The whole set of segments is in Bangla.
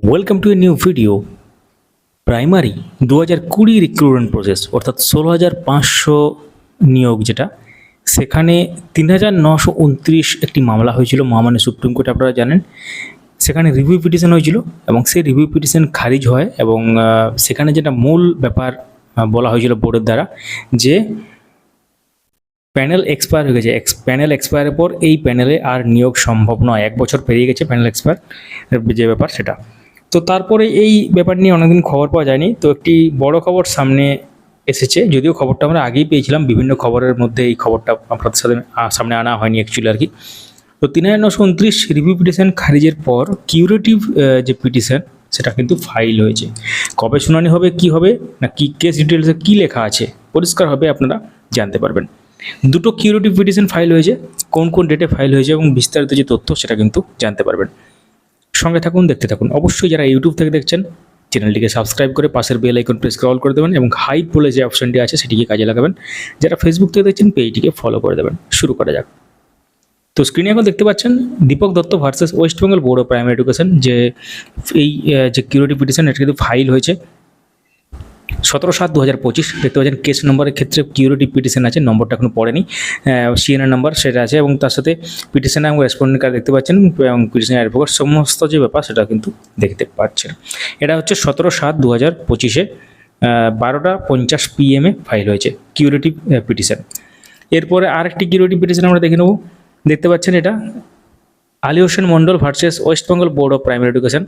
Welcome to a new video primary দু হাজার কুড়ি রিক্রুটমেন্ট প্রসেস অর্থাৎ ষোলো হাজার পাঁচশো নিয়োগ যেটা। সেখানে তিন হাজার নশো উনত্রিশ একটি মামলা হয়েছিল মহামান্য সুপ্রিম কোর্টে, আপনারা জানেন। সেখানে রিভিউ পিটিশন হয়েছিল এবং সেই রিভিউ পিটিশন খারিজ হয় এবং সেখানে যেটা মূল ব্যাপার বলা হয়েছিল বোর্ডের দ্বারা যে প্যানেল এক্সপায়ার হয়ে গেছে। এক্স প্যানেল এক্সপায়ারের পর এই প্যানেলে আর নিয়োগ সম্ভব নয়। এক বছর পেরিয়ে গেছে প্যানেল এক্সপায়ার যে ব্যাপার সেটা। তো তারপরে এই ব্যাপার নিয়ে অনেকদিন খবর পাওয়া যায়নি। তো একটি বড় খবর সামনে এসেছে, যদিও খবরটা আমরা আগেই পেয়েছিলাম, বিভিন্ন খবরের মধ্যে এই খবরটা আপনাদের সাথে সামনে আনা হয়নি অ্যাকচুয়ালি আর কি। তো তিন হাজার নশো উনত্রিশ রিভিউ পিটিশন খারিজের পর কিউরেটিভ যে পিটিশন সেটা কিন্তু ফাইল হয়েছে। কবে শুনানি হবে, কি হবে, না কি কেস ডিটেলসে কী লেখা আছে, পরিষ্কার হবে আপনারা জানতে পারবেন। দুটো কিউরেটিভ পিটিশন ফাইল হয়েছে, কোন কোন ডেটে ফাইল হয়েছে এবং বিস্তারিত যে তথ্য, সেটা কিন্তু জানতে পারবেন। সঙ্গে থাকুন, দেখতে থাকুন। অবশ্যই যারা ইউটিউব থেকে দেখছেন, চ্যানেলটিকে সাবস্ক্রাইব করে পাশের বেল আইকন প্রেস করে অল করে দেবেন এবং হাইট বলে যে অপশনটি আছে সেটিকে কাজে লাগাবেন। যারা ফেসবুক থেকে দেখছেন পেজটিকে ফলো করে দেবেন। শুরু করা যাক। তো স্ক্রিনে এখন দেখতে পাচ্ছেন Deepak Dutta versus West Bengal board of primary education যে এই যে কিউরিটি পিটিশন এটা কিন্তু ফাইল হয়েছে। সতেরো সাত দু হাজার পঁচিশ দেখতে পাচ্ছেন কেস নম্বরের ক্ষেত্রে কিউরিটি পিটিশন আছে নম্বরটা এখনও পড়েনি। সিএনআর নাম্বার সেটা আছে এবং তার সাথে পিটিশন এবং রেসপন্ডেন্ট কার্ড দেখতে পাচ্ছেন এবং পিটিশন অ্যাডভোকেট সমস্ত যে ব্যাপার সেটা কিন্তু দেখতে পাচ্ছেন। এটা হচ্ছে সতেরো সাত দু হাজার পঁচিশে বারোটা পঞ্চাশ পিএমে ফাইল হয়েছে কিউরিটিভ পিটিশন এরপরে আরেকটি কিউরিটিভ পিটিশন আমরা দেখে নেব। দেখতে পাচ্ছেন এটা Ali Hossain Mondal versus West Bengal board of primary education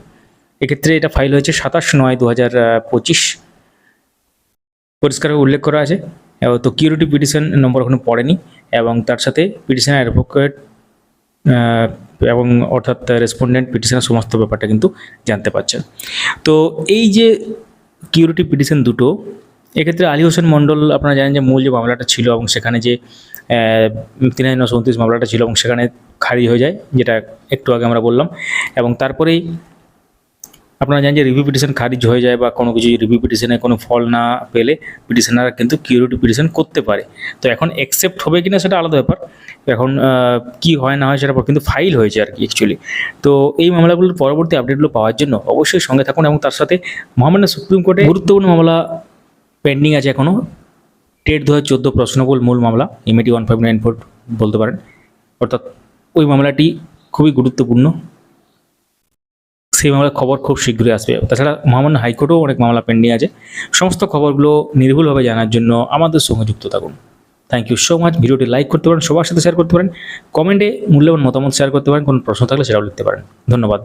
এক্ষেত্রে এটা ফাইল হয়েছে সাতাশ নয় দু হাজার পঁচিশ। পরিষ্কারভাবে উল্লেখ করা আছে। এবং তো কিউরিটি পিটিশন নম্বর এখনও পড়েনি এবং তার সাথে পিটিশন অ্যাডভোকেট এবং অর্থাৎ রেসপন্ডেন্ট পিটিশনের সমস্ত ব্যাপারটা কিন্তু জানতে পারছেন। তো এই যে কিউরিটি পিটিশন দুটো, এক্ষেত্রে আলী হোসেন মণ্ডল, আপনারা জানেন যে মূল যে মামলাটা ছিল এবং সেখানে যে তিন হাজার মামলাটা ছিল এবং সেখানে খারিজ হয়ে যায়, যেটা একটু আগে আমরা বললাম। এবং তারপরেই আপনারা জানেন যে রিভিউ পিটিশন খারিজ হয়ে যায় বা কোনো কিছু রিভিউ পিটিশনে কোনো ফল না পেলে পিটিশনার কিন্তু কিউরিটি পিটিশন করতে পারে। তো এখন অ্যাকসেপ্ট হবে কিনা সেটা আলাদা ব্যাপার। এখন কি হয় না হয় সেটা পর কিন্তু ফাইল হয়েছে আর কি অ্যাকচুয়ালি তো এই মামলাগুলোর পরবর্তী আপডেটগুলো পাওয়ার জন্য অবশ্যই সঙ্গে থাকুন এবং তার সাথে মহামান্য সুপ্রিম কোর্টে গুরুত্বপূর্ণ মামলা পেন্ডিং আছে এখনও টেট দু হাজার চোদ্দ প্রশ্নবল মূল মামলা MAT one five nine four বলতে পারেন। অর্থাৎ ওই মামলাটি খুবই গুরুত্বপূর্ণ। সেই মামলার খবর খুব শীঘ্রই আসবে। তাছাড়া মহামান্য হাইকোর্টেও অনেক মামলা পেন্ডিং আছে। সমস্ত খবরগুলো নির্ভুলভাবে জানার জন্য আমাদের সঙ্গে যুক্ত থাকুন। থ্যাংক ইউ সো মাচ ভিডিওটি লাইক করতে পারেন, সবার সাথে শেয়ার করতে পারেন। কমেন্টে মূল্যবান মতামত শেয়ার করতে পারেন। কোনো প্রশ্ন থাকলে সেটাও লিখতে পারেন। ধন্যবাদ।